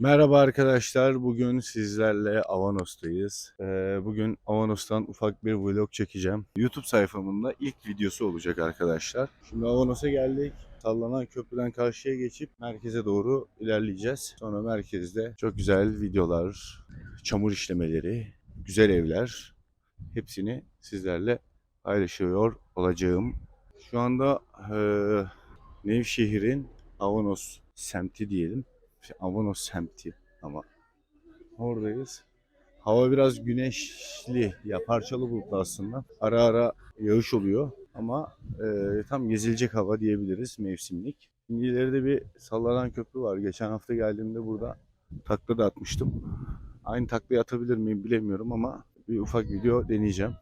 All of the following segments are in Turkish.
Merhaba arkadaşlar. Bugün sizlerle Avanos'tayız. Ee, bugün Avanos'tan ufak bir vlog çekeceğim. YouTube sayfamın da ilk videosu olacak arkadaşlar. Şimdi Avanos'a geldik. Sallanan köprüden karşıya geçip merkeze doğru ilerleyeceğiz. Sonra merkezde çok güzel videolar, çamur işlemeleri, güzel evler hepsini sizlerle paylaşıyor olacağım. Şu anda eee Nevşehir'in Avanos semti diyelim. Şey, Avanos semti ama oradayız. Hava biraz güneşli, ya parçalı bulutlu aslında. Ara ara yağış oluyor ama e, tam gezilecek hava diyebiliriz mevsimlik. Şimdi ileride bir sallanan köprü var. Geçen hafta geldiğimde burada takla da atmıştım. Aynı taklayı atabilir miyim bilemiyorum ama bir ufak video deneyeceğim.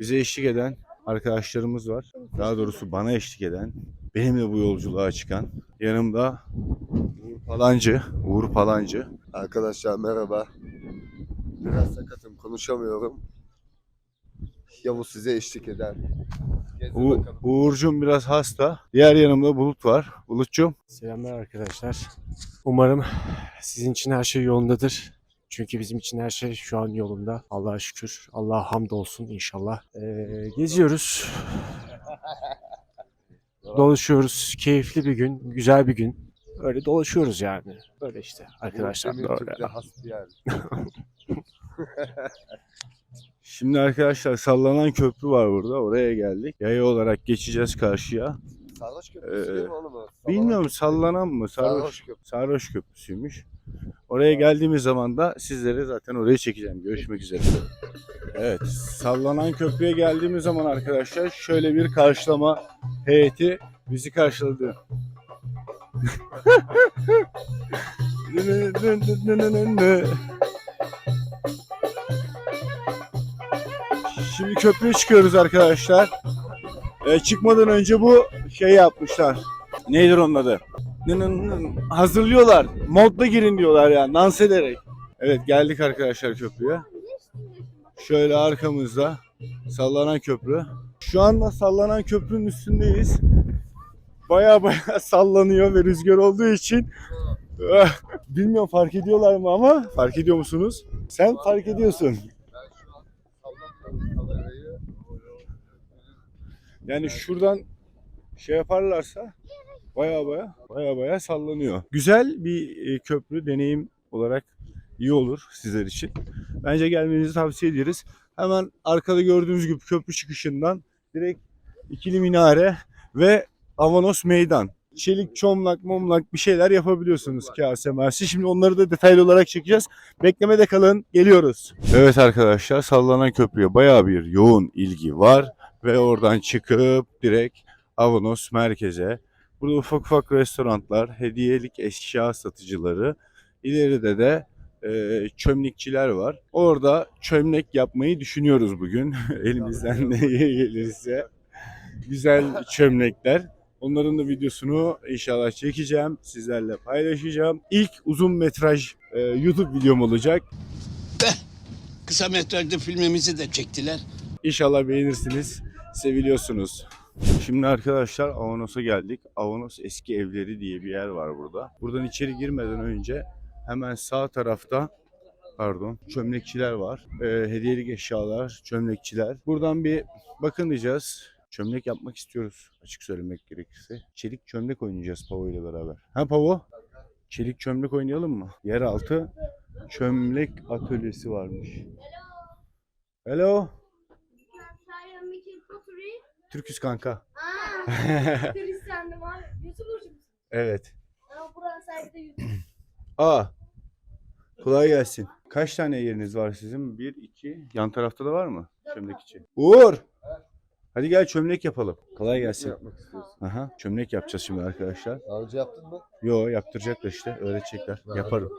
Bize eşlik eden arkadaşlarımız var. Daha doğrusu bana eşlik eden, benimle bu yolculuğa çıkan. Yanımda Uğur Palancı, Uğur Palancı. Arkadaşlar merhaba. Biraz sakatım konuşamıyorum. Yavuz size eşlik eder. U-. Uğur'cum biraz hasta. Diğer yanımda Bulut var. Bulut'cum. Selamlar arkadaşlar. Umarım sizin için her şey yolundadır. Çünkü bizim için her şey şu an yolunda. Allah'a şükür. Allah'a hamdolsun inşallah. Ee, geziyoruz. Dolaşıyoruz. Keyifli bir gün. Güzel bir gün. Öyle dolaşıyoruz yani. Böyle işte arkadaşlar. Böyle. Has bir yer. Şimdi arkadaşlar sallanan köprü var burada. Oraya geldik. Yaya olarak geçeceğiz karşıya. Sarhoş köprüsü Ee, değil mi onu mu? Bilmiyorum sallanan mı? Sarhoş, Sarhoş köprü. Sarhoş Köprüsü'ymüş. Oraya geldiğimiz zaman da sizlere zaten oraya çekeceğim. Görüşmek üzere. Evet, sallanan köprüye geldiğimiz zaman arkadaşlar şöyle bir karşılama heyeti bizi karşıladı. Şimdi köprüye çıkıyoruz arkadaşlar. Ee, çıkmadan önce bu şey yapmışlar. Nedir onun adı? Hazırlıyorlar. Modda girin diyorlar yani dans ederek. Evet geldik arkadaşlar köprüye. Şöyle arkamızda sallanan köprü. Şu anda sallanan köprünün üstündeyiz. Baya baya sallanıyor ve rüzgar olduğu için bilmiyorum fark ediyorlar mı ama fark ediyor musunuz? Sen fark ediyorsun. Ben şu an sallamıyorum kamerayı. Yani şuradan şey yaparlarsa baya baya baya baya sallanıyor. Güzel bir e, köprü deneyim olarak iyi olur sizler için. Bence gelmenizi tavsiye ederiz. Hemen arkada gördüğünüz gibi köprü çıkışından direkt ikili minare ve Avanos meydan. Çelik, çomlak, momlak bir şeyler yapabiliyorsunuz kase mersi. Şimdi onları da detaylı olarak çekeceğiz. Beklemede kalın, geliyoruz. Evet arkadaşlar sallanan köprüye bayağı bir yoğun ilgi var ve oradan çıkıp direkt Avanos merkeze. Burada ufak ufak restoranlar, hediyelik eşya satıcıları. İleride de e, çömlekçiler var. Orada çömlek yapmayı düşünüyoruz bugün. Elimizden ne gelirse. Güzel çömlekler. Onların da videosunu inşallah çekeceğim. Sizlerle paylaşacağım. İlk uzun metraj e, YouTube videom olacak. Kısa metrajlı filmimizi de çektiler. İnşallah beğenirsiniz. Seviliyorsunuz. Şimdi arkadaşlar Avanos'a geldik. Avanos eski evleri diye bir yer var burada. Buradan içeri girmeden önce hemen sağ tarafta pardon çömlekçiler var. Ee, hediyelik eşyalar, çömlekçiler. Buradan bir bakın diyeceğiz. Çömlek yapmak istiyoruz açık söylemek gerekirse. Çelik çömlek oynayacağız Pavo ile beraber. Ha Pavo? Çelik çömlek oynayalım mı? Yeraltı çömlek atölyesi varmış. Hello. Türküz kanka. Ah, Hristiyanım abi. YouTuber'cı mısın? Evet. Ama buranın sahibi de YouTube. Aa. Kolay gelsin. Kaç tane yeriniz var sizin? Bir, iki. Yan tarafta da var mı? Çömlek için. Uğur. Hadi gel çömlek yapalım. Kolay gelsin. yapmak istiyorsun? Aha, çömlek yapacağız şimdi arkadaşlar. Daha önce yaptın mı? Yo yaptıracaklar işte. Öğretecekler. Yaparım.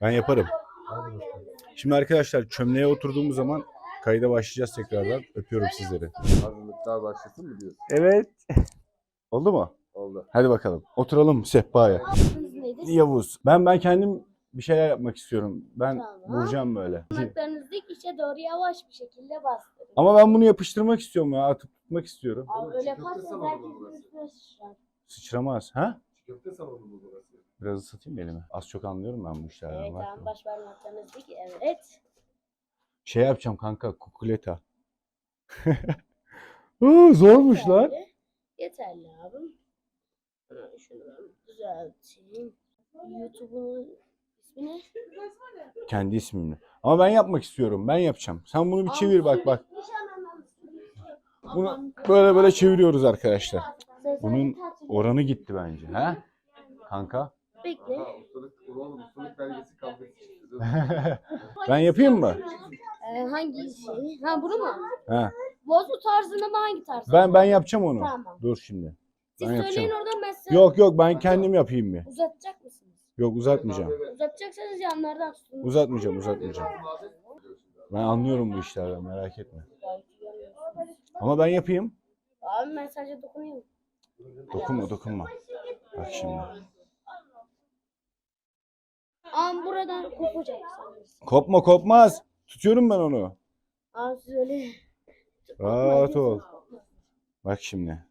Ben yaparım. Hadi bakalım. Şimdi arkadaşlar çömleğe oturduğumuz zaman kayda başlayacağız tekrardan. Öpüyorum sizleri. Hazırlıklar başlasın mı diyorsun? Evet. Oldu mu? Oldu. Hadi bakalım. Oturalım sehpaya. Yavuz. Ben ben kendim bir şeyler yapmak istiyorum. Ben Tamam. vuracağım böyle. Parmaklarınızı dik içe doğru yavaş bir şekilde bastırın. Ama ben bunu yapıştırmak istiyorum ya. Atıp tutmak istiyorum. Abi öyle yaparsanız herkesin mu burası? üstüne sıçrar. Sıçramaz. Ha? Köfte salonu mu burası? Biraz ısıtayım mı elimi? Az çok anlıyorum ben bu işlerden. Evet bak. tamam baş parmaklarınız dik. Evet. Şey yapacağım kanka kukuleta. Oo, zormuş lan. Yeterli. Yeterli abim. Ha, Şunu ben düzelteyim. YouTube'un ismi ne? Kendi ismimle. Ama ben yapmak istiyorum. Ben yapacağım. Sen bunu bir çevir bak bak. Bunu böyle böyle çeviriyoruz arkadaşlar. Bunun oranı gitti bence. He? Kanka. Bekle. Ben yapayım mı? Ee, hangi şey? Ha bunu mu? He. Bozu tarzında mı hangi tarz? Ben ben yapacağım onu. Tamam. Dur şimdi. Siz ben söyleyin yapacağım. oradan ben size Yok yok ben kendim yapayım bir. uzatacak mısınız? Yok uzatmayacağım. Uzatacaksanız yanlardan tutun. Uzatmayacağım uzatmayacağım. Ben anlıyorum bu işlerden merak etme. Ama ben yapayım. Abi ben sadece dokunayım. Dokunma dokunma. Bak şimdi. Abi buradan kopacak. Kopma kopmaz. Tutuyorum ben onu. Abi siz öyle. Rahat ol. Bak şimdi.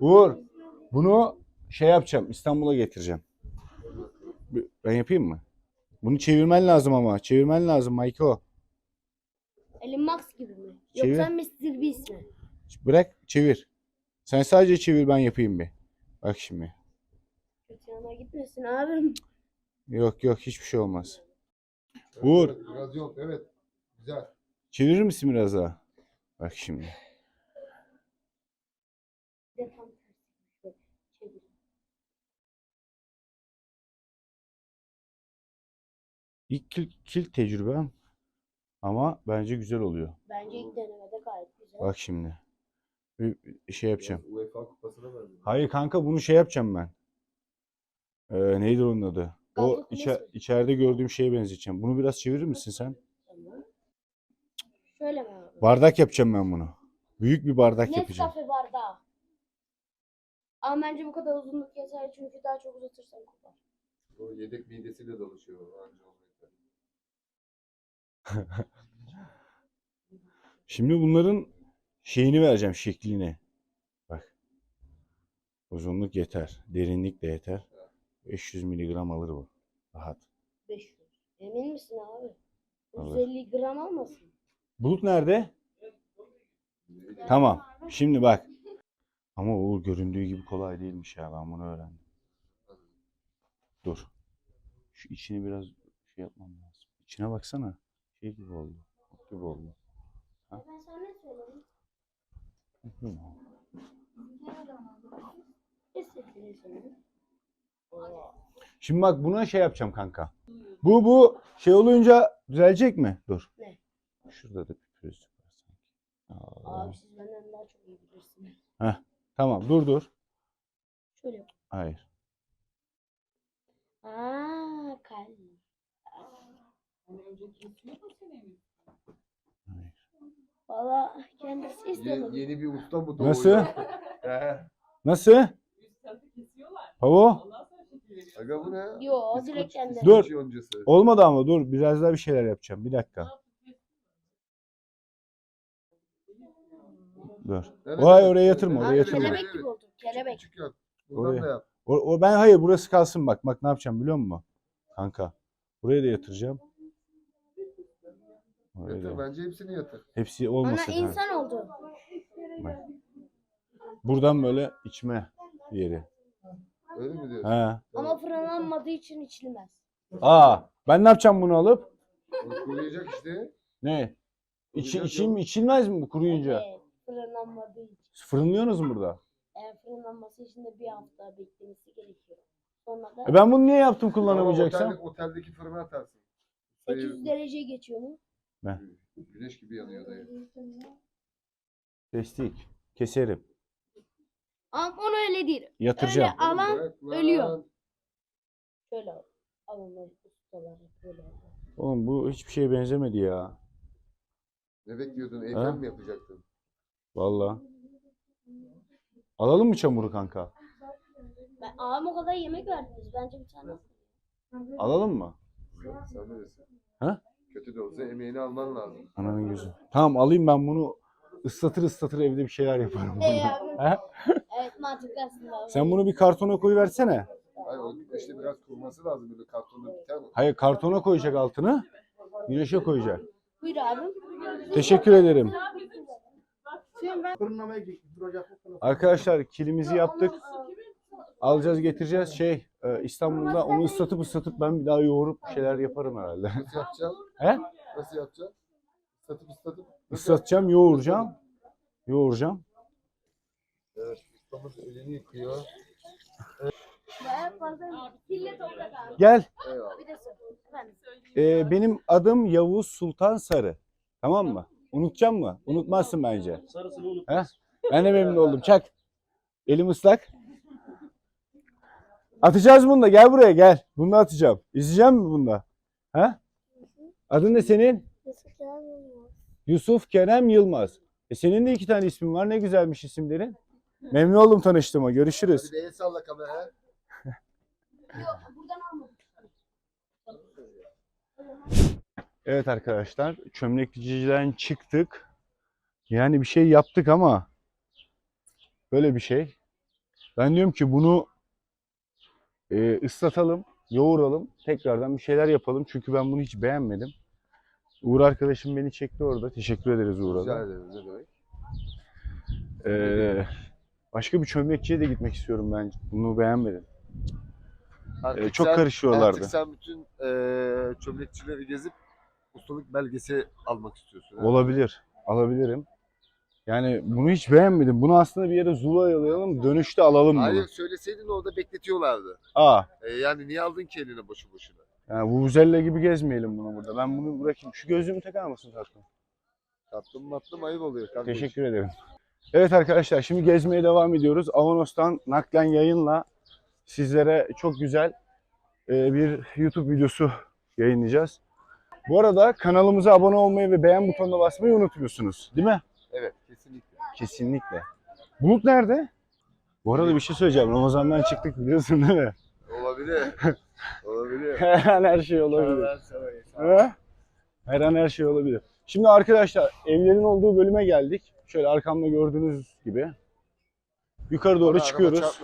Uğur. Bunu şey yapacağım. İstanbul'a getireceğim. Ben yapayım mı? Bunu çevirmen lazım ama. Çevirmen lazım Mayko. Elin Max gibi mi? Çevir. Yoksa Mr. Beast mi? Bırak çevir. Sen sadece çevir ben yapayım bir. Bak şimdi. Yana gitmesin abim. Yok yok hiçbir şey olmaz. Uğur. Biraz yok evet. Güzel. Çevirir misin biraz daha? Bak şimdi. İlk kil, kil tecrübem. Ama bence güzel oluyor. Bence ilk denemede gayet güzel. Bak şimdi. Bir bir şey yapacağım. UEFA kupasına verdim. Hayır kanka bunu şey yapacağım ben. Ee, neydi onun adı? O Gazlı içe, kulesi. içeride gördüğüm şeye benzeteceğim. Bunu biraz çevirir misin sen? Şöyle mi abi? Bardak yapacağım ben bunu. Büyük bir bardak yapacağım. Nescafe bardağı. Ama bence bu kadar uzunluk yeter çünkü daha çok uzatırsan kopar. O yedek midesiyle dolaşıyor. Anca. Şimdi bunların şeyini vereceğim şeklini. Bak. Uzunluk yeter. Derinlik de yeter. 500 miligram alır bu. Rahat. 500. Emin misin abi? Alır. 150 gram almasın? Bulut nerede? Tamam. Şimdi bak. Ama o göründüğü gibi kolay değilmiş ya. Ben bunu öğrendim. Dur. Şu içini biraz şey yapmam lazım. İçine baksana. Şey gibi oldu. Gibi oldu. Ben sana. Oo. Şimdi bak buna şey yapacağım kanka. Bu bu şey olunca düzelecek mi? Dur. Ne? Şurada da pürüzlük var sanki. Aa, Abi siz benden daha çok iyi bilirsiniz. Tamam dur dur. Şöyle yap. Hayır. Aaa kalp. Hayır. Valla kendisi Ye- istemedi. yeni bir usta mı doğuyor? Nasıl? He. Nasıl? Pavo? Aga bu ne? Yo direkt kendi. Dur. Yoncası. Olmadı ama dur. Biraz daha bir şeyler yapacağım. Bir dakika. Dur. Vay oraya yatırma. Oraya Abi yatırma. kelebek gibi evet. oldu. Kelebek. Küçük yap. Buradan Oraya. da yap. O, o ben hayır burası kalsın bak. Bak ne yapacağım biliyor musun? Kanka. Buraya da yatıracağım. Oraya Yatır, da. bence hepsini yatır. Hepsi olmasın. ha. insan oldu. Buradan böyle içme yeri. Öyle mi diyorsun? He. Ama fırınlanmadığı için içilmez. Aa, ben ne yapacağım bunu alıp? Kuruyacak işte. Ne? İçi, Kuruyacak yok. içilmez mi bu kuruyunca? Evet, fırınlanmadığı için. Fırınlıyorsunuz mu burada? Eğer fırınlanması için de bir hafta beklemesi gerekiyor. Sonra da E ben bunu niye yaptım Ama kullanamayacaksam? otelde- oteldeki fırına atarsın. 800 derece geçiyor mu? Güneş gibi yanıyor dayı. Destek. Keserim. Ama onu öyle değil. Yatıracağım. Öyle alan Bırak lan. ölüyor. Şöyle al. Alın ustalar böyle. Oğlum bu hiçbir şeye benzemedi ya. Ne bekliyordun? Ha? Evden mi yapacaktın? Vallahi. Alalım mı çamuru kanka? Ben ağam o kadar yemek verdiniz. Bence bir tane. Alalım mı? Sen, sen bilirsin. Ha? Kötü de olsa emeğini alman lazım. Ananın gözü. Tamam alayım ben bunu ıslatır ıslatır evde bir şeyler yaparım. Ee, abi. Ha? Evet mantıklı aslında. Sen bunu bir kartona koyuversene. Hayır o işte biraz kurması lazım böyle kartonda biter mi? Hayır kartona koyacak altını. Güneşe koyacak. Buyur abi. Teşekkür ederim. Arkadaşlar kilimizi yaptık. Alacağız getireceğiz. Şey e, İstanbul'da onu ıslatıp ıslatıp ben bir daha yoğurup bir şeyler yaparım herhalde. Nasıl yapacağız? He? Nasıl yapacağız? Islatıp ıslatıp. Islatacağım, yoğuracağım. Yoğuracağım. Evet. Ustamız elini yıkıyor. abi. Gel. Eyvallah. Bir de su. Efendim. e, benim adım Yavuz Sultan Sarı. Tamam mı? Unutacağım mı? Unutmazsın bence. Sarısını unut. He? Ben de memnun oldum. Çak. Elim ıslak. Atacağız bunu da. Gel buraya gel. Bunu da atacağım. İzleyeceğim mi bunda? Ha? Adın ne senin? Yusuf Kerem Yılmaz. E senin de iki tane ismin var. Ne güzelmiş isimlerin. Memnun oldum tanıştığıma. Görüşürüz. Hadi el salla kameraya. Yok buradan almadım. Evet arkadaşlar. Çömlekçiden çıktık. Yani bir şey yaptık ama böyle bir şey. Ben diyorum ki bunu e, ıslatalım, yoğuralım. Tekrardan bir şeyler yapalım. Çünkü ben bunu hiç beğenmedim. Uğur arkadaşım beni çekti orada. Teşekkür ederiz Uğur'a Rica da. ederim ne demek. Ee, başka bir çömlekçiye de gitmek istiyorum ben. Bunu beğenmedim. Ee, çok sen- karışıyorlardı. Artık sen bütün eee çömlekçileri gezip ustalık belgesi almak istiyorsun. ha? Olabilir. Alabilirim. Yani bunu hiç beğenmedim. Bunu aslında bir yere zulayalayalım. Dönüşte alalım bunu. Hayır söyleseydin orada bekletiyorlardı. Aa, E, yani niye aldın ki eline boşu boşuna? yani Vuvuzela gibi gezmeyelim bunu burada. Ben bunu bırakayım. Şu gözlüğümü takar mısın tatlım? Tatlım matlım ayıp oluyor. kanka. Teşekkür ederim. Evet arkadaşlar şimdi gezmeye devam ediyoruz. Avanos'tan naklen yayınla sizlere çok güzel e, bir YouTube videosu yayınlayacağız. Bu arada kanalımıza abone olmayı ve beğen butonuna basmayı unutmuyorsunuz. Değil mi? Evet kesinlikle. Kesinlikle. Bulut nerede? Bu arada bir şey söyleyeceğim. Ramazan'dan çıktık biliyorsun değil mi? Olabilir. Olabilir. Her an her şey olabilir. He? Her an her şey olabilir. Şimdi arkadaşlar evlerin olduğu bölüme geldik. Şöyle arkamda gördüğünüz gibi. Yukarı doğru Bana çıkıyoruz.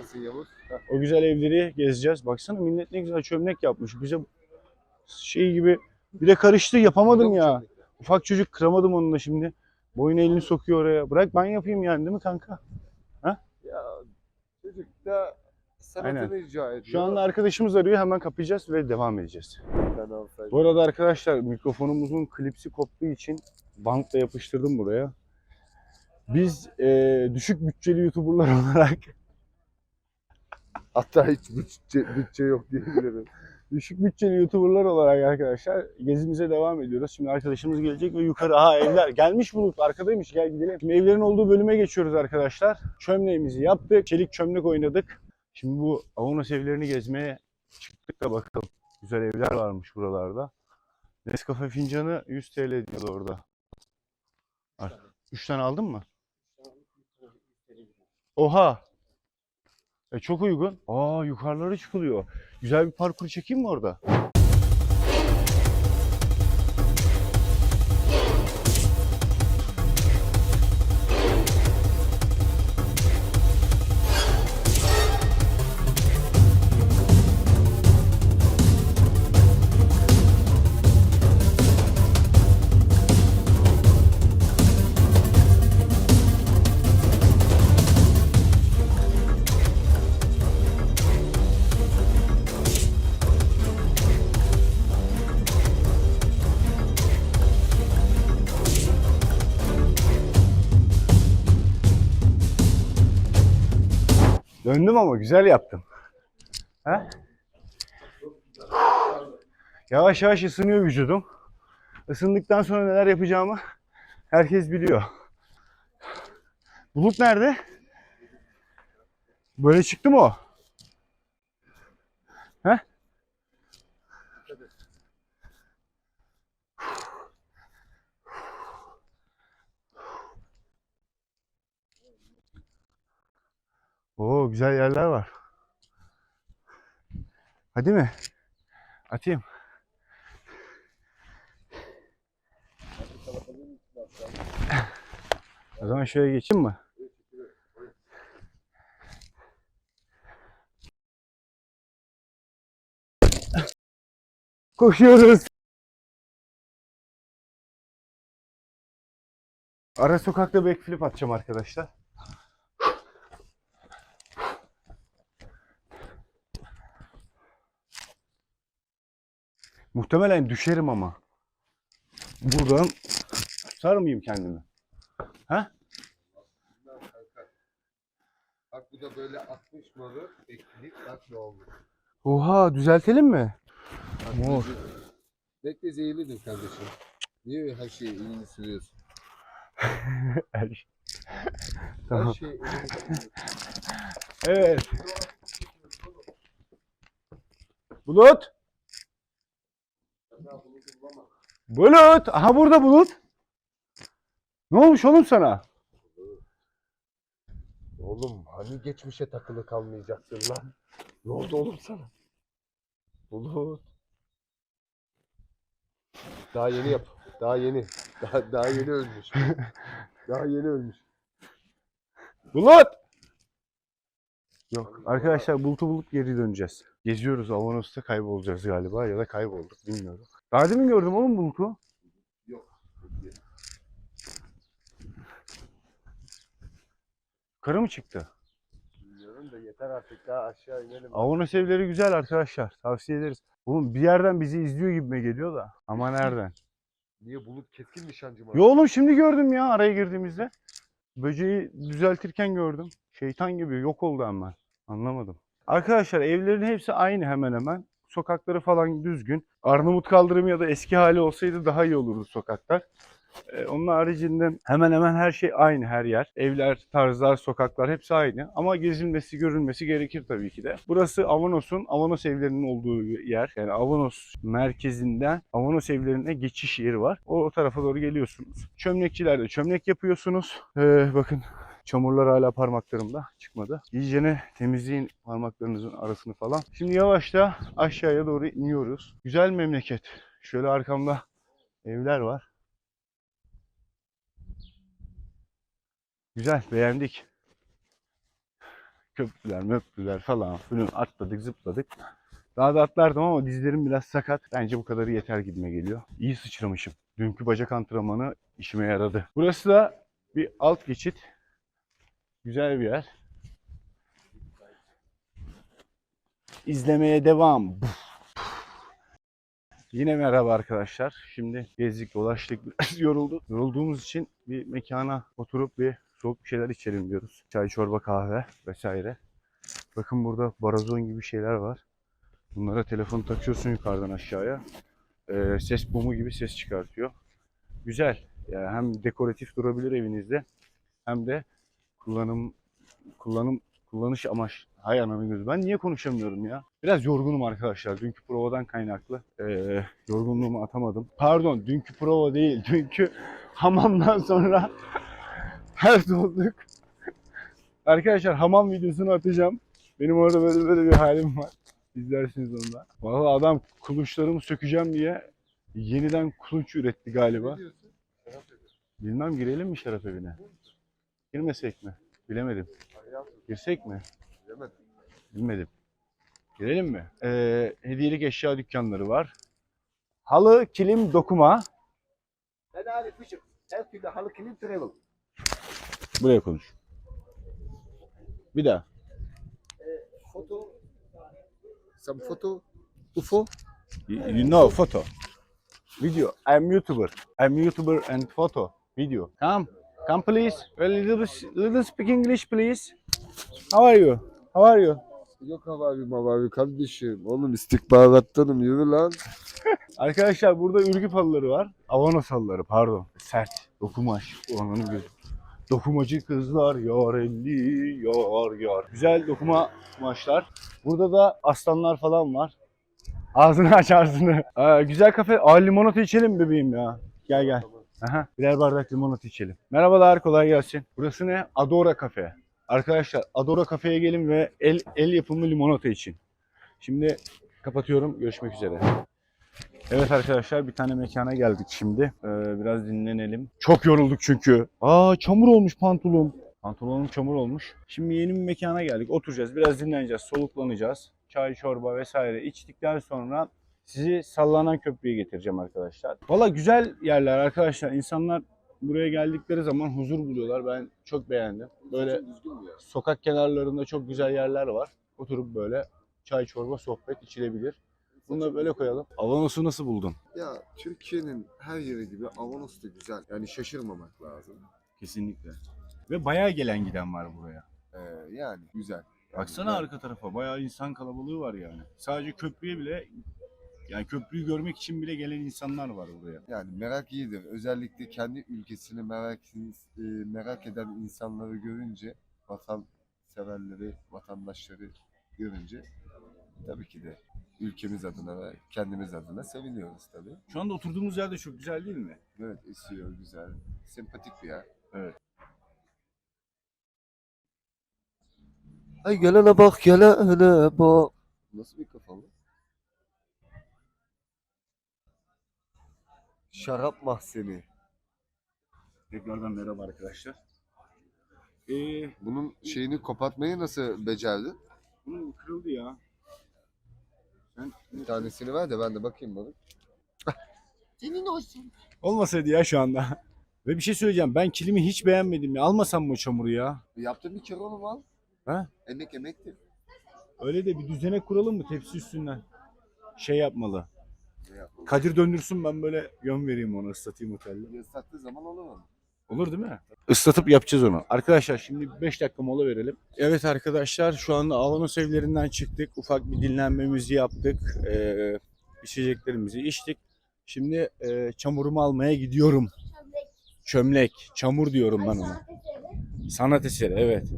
O güzel evleri gezeceğiz. Baksana millet ne güzel çömlek yapmış. Bize şey gibi bir de karıştı yapamadım ya. Ufak çocuk kıramadım onu da şimdi. Boyun elini sokuyor oraya. Bırak ben yapayım yani değil mi kanka? Ya çocuk da sanatını icra ediyor. Şu anda arkadaşımız arıyor. Hemen kapayacağız ve devam edeceğiz. Ben alsaydım. Bu arada arkadaşlar mikrofonumuzun klipsi koptuğu için bantla yapıştırdım buraya. Biz eee, düşük bütçeli YouTuber'lar olarak Hatta hiç bütçe, bütçe yok diyebilirim. Düşük bütçeli YouTuber'lar olarak arkadaşlar gezimize devam ediyoruz. Şimdi arkadaşımız gelecek ve yukarı aha evler gelmiş bulut arkadaymış gel gidelim. Şimdi evlerin olduğu bölüme geçiyoruz arkadaşlar. Çömleğimizi yaptık. Çelik çömlek oynadık. Şimdi bu Avanos evlerini gezmeye çıktık da bakalım. Güzel evler varmış buralarda. Nescafe fincanı 100 TL diyordu orada. 3 tane aldın mı? Oha! E çok uygun. Aa yukarılara çıkılıyor. Güzel bir parkur çekeyim mi orada? Döndüm ama güzel yaptım. He? Yavaş yavaş ısınıyor vücudum. Isındıktan sonra neler yapacağımı herkes biliyor. Bulut nerede? Böyle çıktı mı o? He? Oo güzel yerler var. Hadi mi? Atayım. O zaman şöyle geçeyim mi? Koşuyoruz. Ara sokakta backflip atacağım arkadaşlar. Muhtemelen düşerim ama. Buradan tutar mıyım kendimi? Ha? Bak bu da böyle 60 malı bekleyip bak ne oldu. Oha düzeltelim mi? Bak, Mor. bekle- zehirlidir kardeşim. Niye her şeye elini sürüyorsun? Her- Her tamam. elini sürüyorsun. Evet. Bulut. Bulut. Aha burada Bulut. Ne olmuş oğlum sana? Oğlum hani geçmişe takılı kalmayacaksın lan? Ne oldu oğlum sana? Bulut. Daha yeni yap. Daha yeni. Daha, daha yeni ölmüş. Daha yeni ölmüş. Bulut. Yok arkadaşlar Bulut'u bulup geri döneceğiz. Geziyoruz Avanos'ta kaybolacağız galiba ya da kaybolduk bilmiyorum. Daha demin gördüm oğlum Bulut'u. Yok. Yukarı mı çıktı? Bilmiyorum da yeter artık daha aşağı inelim. Avanos evleri güzel arkadaşlar. Tavsiye ederiz. Oğlum bir yerden bizi izliyor gibime geliyor da. Ama nereden? Niye bulut keskin nişancı mı? Yo oğlum şimdi gördüm ya araya girdiğimizde. Böceği düzeltirken gördüm. Şeytan gibi yok oldu hemen. Anlamadım. Arkadaşlar evlerin hepsi aynı hemen hemen. Sokakları falan düzgün. Arnavut kaldırımı ya da eski hali olsaydı daha iyi olurdu sokaklar. Ee, onun haricinde hemen hemen her şey aynı her yer. Evler, tarzlar, sokaklar hepsi aynı. Ama gezilmesi, görülmesi gerekir tabii ki de. Burası Avanos'un, Avanos evlerinin olduğu yer. Yani Avanos merkezinden Avanos evlerine geçiş yeri var. O, o tarafa doğru geliyorsunuz. Çömlekçilerde çömlek yapıyorsunuz. Ee, bakın çamurlar hala parmaklarımda çıkmadı. İyicene temizleyin parmaklarınızın arasını falan. Şimdi yavaşça aşağıya doğru iniyoruz. Güzel memleket. Şöyle arkamda evler var. Güzel, beğendik. Köprüler, möprüler falan filan atladık, zıpladık. Daha da atlardım ama dizlerim biraz sakat. Bence bu kadarı yeter gibime geliyor. İyi sıçramışım. Dünkü bacak antrenmanı işime yaradı. Burası da bir alt geçit. Güzel bir yer. İzlemeye devam. Yine merhaba arkadaşlar. Şimdi gezdik dolaştık biraz yorulduk. Yorulduğumuz için bir mekana oturup bir soğuk bir şeyler içelim diyoruz. Çay, çorba, kahve vesaire. Bakın burada barazon gibi şeyler var. Bunlara telefonu takıyorsun yukarıdan aşağıya. Ee, ses bomu gibi ses çıkartıyor. Güzel. Yani hem dekoratif durabilir evinizde hem de kullanım kullanım kullanış amaç. Hay ananın gözü. Ben niye konuşamıyorum ya? Biraz yorgunum arkadaşlar. Dünkü provadan kaynaklı. Ee, yorgunluğumu atamadım. Pardon, dünkü prova değil. Dünkü hamamdan sonra her olduk. Arkadaşlar hamam videosunu atacağım. Benim orada böyle böyle bir halim var. İzlersiniz onu da. Valla adam kulunçlarımı sökeceğim diye yeniden kulunç üretti galiba. Bilmem girelim mi şarap evine? Girmesek mi? Bilemedim. Girsek mi? bilemedim. Bilmedim. Girelim mi? Ee, hediyelik eşya dükkanları var. Halı, kilim, dokuma. Ben Arif Işık. Her türlü halı kilim travel. Buraya konuş. Bir daha. Foto. Some photo. UFO. You, you know photo. Video. I'm YouTuber. I'm YouTuber and photo. Video. Come. Come please. A little, little speak English please. How are you? How are you? Yok havavi mavavi kardeşim. Oğlum istikbarattanım yürü lan. Arkadaşlar burada Ürgüp halıları var. Avanos halıları pardon. Sert. Dokumaş. Onun gözü. Dokumacı kızlar yar elli yar yar. Güzel dokuma kumaşlar. Burada da aslanlar falan var. Ağzını aç ağzını. Aa, güzel kafe. Aa limonata içelim bebeğim ya. Gel gel. Aha, birer bardak limonata içelim. Merhabalar, kolay gelsin. Burası ne? Adora Kafe. Arkadaşlar Adora Kafe'ye gelin ve el, el yapımı limonata için. Şimdi kapatıyorum. Görüşmek üzere. Evet arkadaşlar bir tane mekana geldik şimdi. Ee, biraz dinlenelim. Çok yorulduk çünkü. Aa çamur olmuş pantolon. Pantolonum çamur olmuş. Şimdi yeni bir mekana geldik. Oturacağız. Biraz dinleneceğiz. Soluklanacağız. Çay, çorba vesaire içtikten sonra Sizi sallanan köprüye getireceğim arkadaşlar. Valla güzel yerler arkadaşlar. İnsanlar buraya geldikleri zaman huzur buluyorlar. Ben çok beğendim. Böyle sokak kenarlarında çok güzel yerler var. Oturup böyle çay çorba sohbet içilebilir. Bunu da böyle koyalım. Avanos'u nasıl buldun? Ya Türkiye'nin her yeri gibi Avanos da güzel. Yani şaşırmamak lazım. Kesinlikle. Ve bayağı gelen giden var buraya. Ee, yani güzel. Yani Baksana güzel. arka tarafa bayağı insan kalabalığı var yani. Sadece köprüye bile yani köprüyü görmek için bile gelen insanlar var buraya. Yani merak iyidir. Özellikle kendi ülkesini merak e, merak eden insanları görünce, vatan severleri, vatandaşları görünce tabii ki de ülkemiz adına ve kendimiz adına seviniyoruz tabii. Şu anda oturduğumuz yer de çok güzel değil mi? Evet esiyor, güzel, sempatik bir yer. Evet. Ay gelene bak, gelene bak. Nasıl bir kafalı? Şarap mahzeni. Tekrardan merhaba arkadaşlar. Ee, Bunun şeyini kopartmayı nasıl becerdin? bunun kırıldı ya. Sen Bir tanesini ver de ben de bakayım bunu. Senin olsun. olmasaydı ya şu anda. Ve bir şey söyleyeceğim. Ben kilimi hiç beğenmedim ya. Almasam mı o çamuru ya? Yaptığın bir kere oğlum al. Ha? Emek emektir. Öyle de bir düzene kuralım mı tepsi üstünden? Şey yapmalı. Kadir döndürsün ben böyle yön vereyim ona ıslatayım otelde. Islattığı zaman olur mu? Olur değil mi? Islatıp yapacağız onu. Arkadaşlar şimdi 5 dakika mola verelim. Evet arkadaşlar şu anda Avanos evlerinden çıktık. Ufak bir dinlenmemizi yaptık. Ee, içeceklerimizi içtik. Şimdi e, çamurumu almaya gidiyorum. Çömlek. Çamur diyorum ben ona. Sanat eseri evet.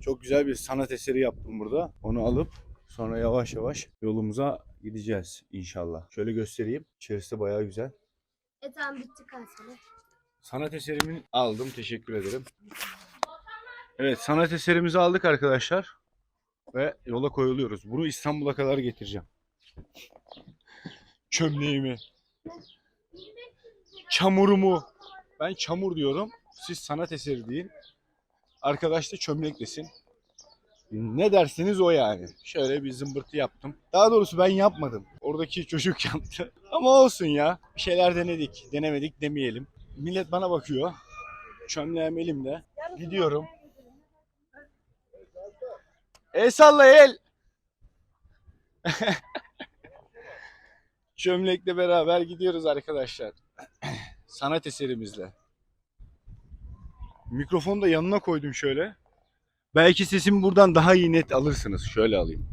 Çok güzel bir sanat eseri yaptım burada. Onu alıp sonra yavaş yavaş yolumuza gideceğiz inşallah. Şöyle göstereyim. İçerisi bayağı güzel. E tamam bitti kalsana. Sanat eserimi aldım. Teşekkür ederim. Evet sanat eserimizi aldık arkadaşlar. Ve yola koyuluyoruz. Bunu İstanbul'a kadar getireceğim. Çömleğimi. Çamurumu. Ben çamur diyorum. Siz sanat eseri deyin. Arkadaş da çömlek desin. Ne derseniz o yani. Şöyle bir zımbırtı yaptım. Daha doğrusu ben yapmadım. Oradaki çocuk yaptı. Ama olsun ya. Bir şeyler denedik. Denemedik demeyelim. Millet bana bakıyor. Çömleğim elimde. Gidiyorum. El salla el. Çömlekle beraber gidiyoruz arkadaşlar. Sanat eserimizle. Mikrofonu da yanına koydum şöyle. Belki sesimi buradan daha iyi net alırsınız. Şöyle alayım.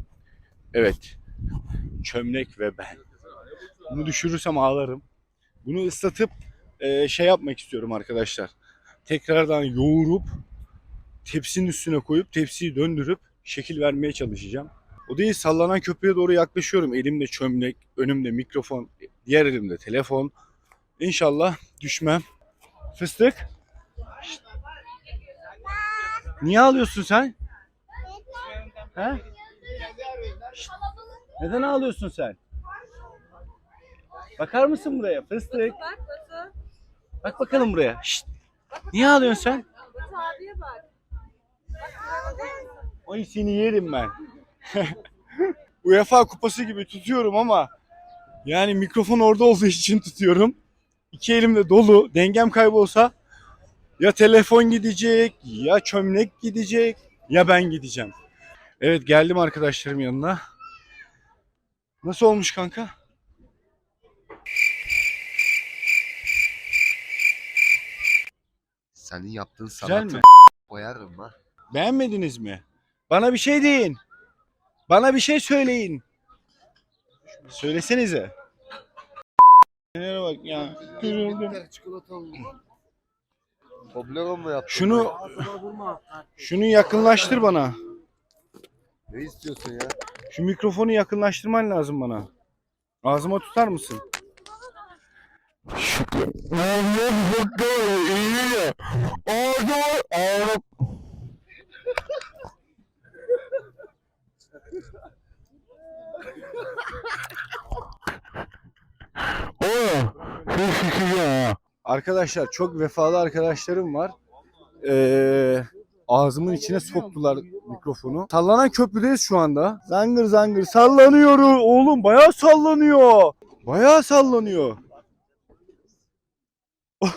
Evet. Çömlek ve ben. Bunu düşürürsem ağlarım. Bunu ıslatıp e, şey yapmak istiyorum arkadaşlar. Tekrardan yoğurup tepsinin üstüne koyup tepsiyi döndürüp şekil vermeye çalışacağım. O değil sallanan köprüye doğru yaklaşıyorum. Elimde çömlek, önümde mikrofon, diğer elimde telefon. İnşallah düşmem. Fıstık. Niye ağlıyorsun sen? He? Neden ağlıyorsun sen? Bakar mısın buraya fıstık? Bak bakalım buraya. Şşt. Niye ağlıyorsun sen? Batu seni yerim ben. UEFA kupası gibi tutuyorum ama yani mikrofon orada olduğu için tutuyorum. İki elim de dolu. Dengem kaybolsa ya telefon gidecek, ya çömlek gidecek, ya ben gideceğim. Evet geldim arkadaşlarım yanına. Nasıl olmuş kanka? Senin yaptığın Güzel sanatı mi? koyarım ha. Beğenmediniz mi? Bana bir şey deyin. Bana bir şey söyleyin. Söylesenize. Nereye bak ya. Kırıldım. Bitter çikolatalı. Toblerone? Şunu şunu yakınlaştır bana. Ne istiyorsun ya? Şu mikrofonu yakınlaştırman lazım bana. Ağzıma tutar mısın? Arkadaşlar çok vefalı arkadaşlarım var. Ee, ağzımın içine soktular mikrofonu. Sallanan köprüdeyiz şu anda. Zangır zangır sallanıyor oğlum bayağı sallanıyor. Bayağı sallanıyor.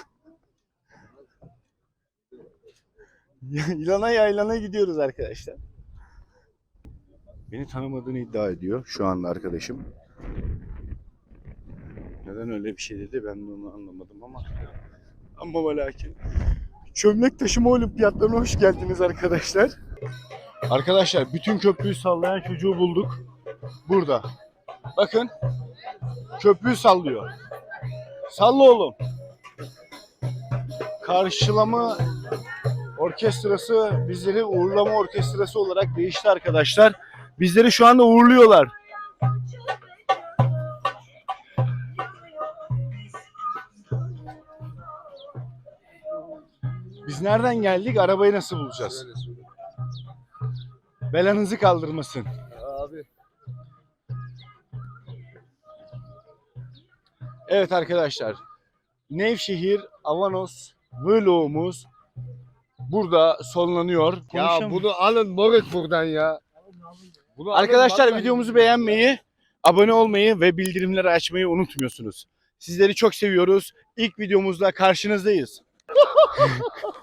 İlana yaylana gidiyoruz arkadaşlar. Beni tanımadığını iddia ediyor şu anda arkadaşım. Neden öyle bir şey dedi ben de onu anlamadım ama. Ama ve. Çömlek taşıma olimpiyatlarına hoş geldiniz arkadaşlar. Arkadaşlar bütün köprüyü sallayan çocuğu bulduk. Burada. Bakın. Köprüyü sallıyor. Salla oğlum. Karşılama orkestrası bizleri uğurlama orkestrası olarak değişti arkadaşlar. Bizleri şu anda uğurluyorlar. Nereden geldik? Arabayı nasıl bulacağız? Belanızı kaldırmasın. Abi Evet arkadaşlar. Nevşehir Avanos vlogumuz burada sonlanıyor. ya bunu alın moruk buradan ya. Bunu alın, Arkadaşlar vallahi. videomuzu beğenmeyi, abone olmayı ve bildirimleri açmayı unutmuyorsunuz. Sizleri çok seviyoruz. İlk videomuzda karşınızdayız.